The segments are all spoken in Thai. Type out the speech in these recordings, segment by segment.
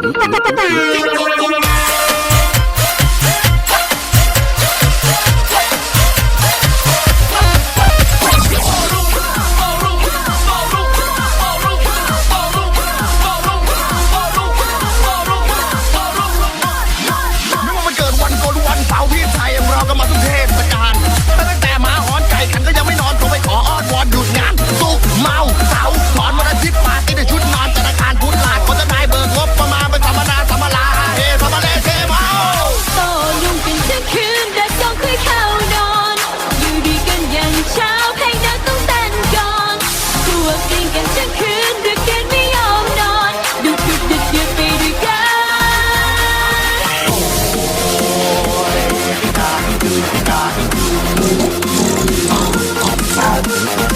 哒哒哒哒 Bye.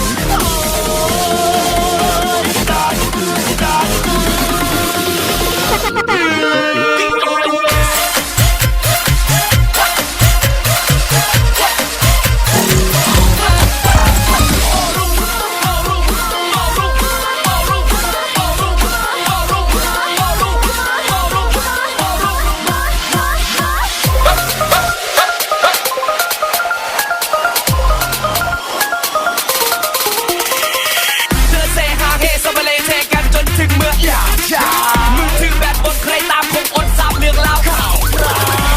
มึงถือแบบบนใครตามคงอดซับเรื่อเล่าข่าว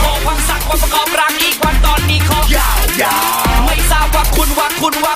ขอพังสักวันประกอบรักอีกวันตอนนี้ขอยาวยาวไม่ทราบว่าคุณว่าคุณว่า